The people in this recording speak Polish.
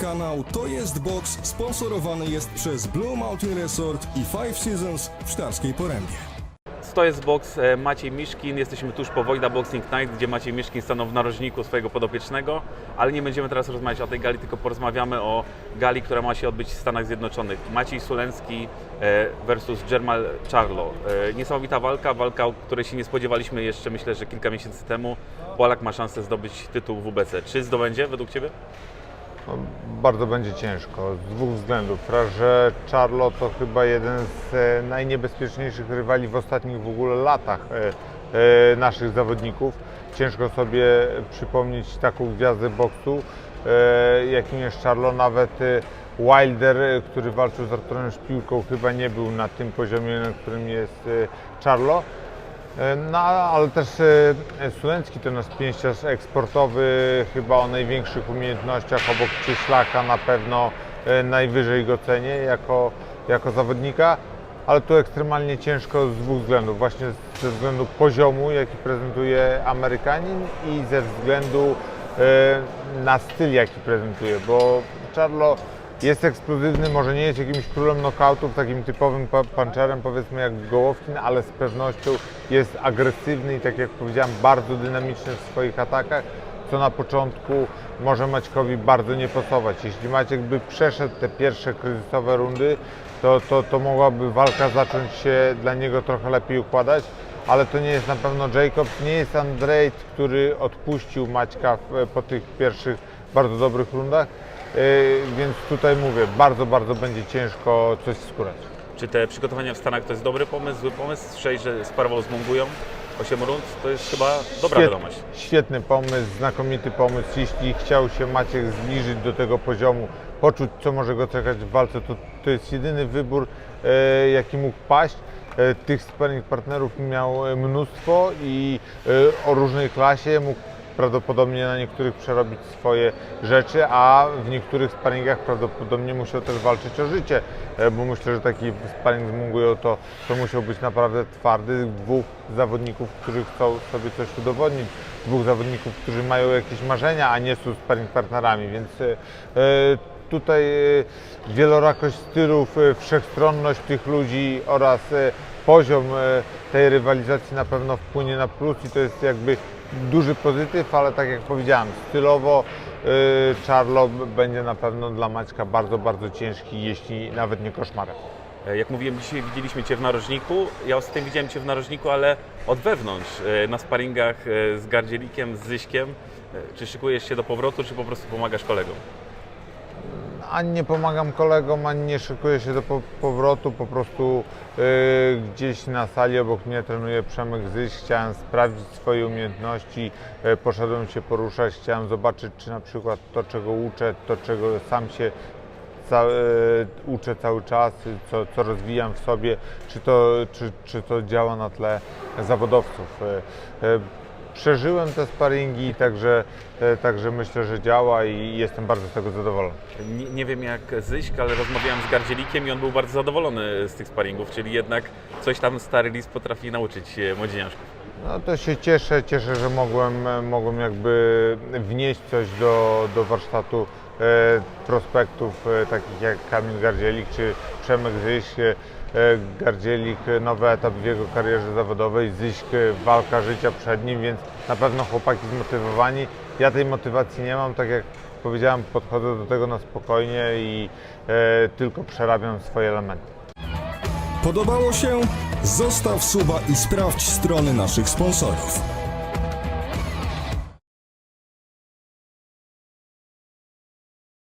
Kanał To Jest Box sponsorowany jest przez Blue Mountain Resort i Five Seasons w Sztarskiej Porębie. To jest box e, Maciej Miszkin. Jesteśmy tuż po Wojda Boxing Night, gdzie Maciej Miszkin stanął w narożniku swojego podopiecznego, ale nie będziemy teraz rozmawiać o tej gali, tylko porozmawiamy o gali, która ma się odbyć w Stanach Zjednoczonych. Maciej Suleński e, versus Jermal Charlo. E, Niesamowita walka, walka, o której się nie spodziewaliśmy jeszcze myślę, że kilka miesięcy temu. Polak ma szansę zdobyć tytuł WBC. Czy zdobędzie według Ciebie? No, bardzo będzie ciężko z dwóch względów. Raz, że Charlo to chyba jeden z e, najniebezpieczniejszych rywali w ostatnich w ogóle latach e, e, naszych zawodników. Ciężko sobie przypomnieć taką gwiazdę boksu, jakim jest Charlo. Nawet Wilder, który walczył z Arturem Szpiłką, chyba nie był na tym poziomie, na którym jest Charlo. E, No, ale też e, Sulencki to nasz pięściarz eksportowy, chyba o największych umiejętnościach, obok Cieślaka na pewno e, najwyżej go cenię jako, jako zawodnika, ale tu ekstremalnie ciężko z dwóch względów. Właśnie ze względu poziomu, jaki prezentuje Amerykanin i ze względu na styl, jaki prezentuje, bo Charlo jest eksplozywny, może nie jest jakimś królem knockoutów, takim typowym pa- puncherem powiedzmy jak Gołowkin, ale z pewnością jest agresywny i tak jak powiedziałem, bardzo dynamiczny w swoich atakach, co na początku może Maćkowi bardzo nie pasować. Jeśli Maciek by przeszedł te pierwsze kryzysowe rundy, to, to, to mogłaby walka zacząć się dla niego trochę lepiej układać, ale to nie jest na pewno Jacobs, nie jest Andrzej, który odpuścił Maćka po tych pierwszych bardzo dobrych rundach. Yy, więc tutaj mówię, bardzo, bardzo będzie ciężko coś skórać. Czy te przygotowania w Stanach to jest dobry pomysł, zły pomysł? Słyszałeś, że sparował z Mongują 8 rund? To jest chyba dobra Świet- wiadomość. Świetny pomysł, znakomity pomysł. Jeśli chciał się Maciek zbliżyć do tego poziomu, poczuć, co może go czekać w walce, to, to jest jedyny wybór, e, jaki mógł paść. E, tych sparring partnerów miał e, mnóstwo i e, o różnej klasie mógł prawdopodobnie na niektórych przerobić swoje rzeczy, a w niektórych sparingach prawdopodobnie musiał też walczyć o życie, e, bo myślę, że taki sparing z Mungują to, to musiał być naprawdę twardy. Dwóch zawodników, którzy chcą sobie coś udowodnić, dwóch zawodników, którzy mają jakieś marzenia, a nie są sparing partnerami, więc e, tutaj wielorakość stylów, wszechstronność tych ludzi oraz poziom tej rywalizacji na pewno wpłynie na plus i to jest jakby duży pozytyw, ale tak jak powiedziałem, stylowo y, Charlo będzie na pewno dla Maćka bardzo, bardzo ciężki, jeśli nawet nie koszmarem. E, Jak mówiłem, dzisiaj widzieliśmy Cię w narożniku. Ja ostatnio widziałem Cię w narożniku, ale od wewnątrz, e, na sparingach e, z Gardzielikiem, z Zyśkiem. Czy szykujesz się do powrotu, czy po prostu pomagasz kolegom? Ani nie pomagam kolegom, ani nie szykuję się do po powrotu, po prostu y, gdzieś na sali obok mnie trenuje Przemek Zyś, chciałem sprawdzić swoje umiejętności, y, poszedłem się poruszać, chciałem zobaczyć, czy na przykład to, czego uczę, to, czego sam się ca, y, uczę cały czas, co, co rozwijam w sobie, czy to, czy, czy to działa na tle zawodowców. Y, y, Przeżyłem te sparingi, także, y, także myślę, że działa i jestem bardzo z tego zadowolony. Nie, nie wiem jak Zyśk, ale rozmawiałem z Gardzielikiem i on był bardzo zadowolony z tych sparingów, czyli jednak coś tam stary lis potrafi nauczyć e, młodzieniaszków. No to się cieszę, cieszę, że mogłem, e, mogłem jakby wnieść coś do, do warsztatu e, prospektów e, takich jak Kamil Gardzielik czy Przemek Zyś. E, Gardzielik, e, nowy etap w jego karierze zawodowej, Zyśk, e, walka życia przed nim, więc na pewno chłopaki zmotywowani. Ja tej motywacji nie mam, tak jak powiedziałem, podchodzę do tego na spokojnie i e, tylko przerabiam swoje elementy. Podobało się? Zostaw suba i sprawdź strony naszych sponsorów.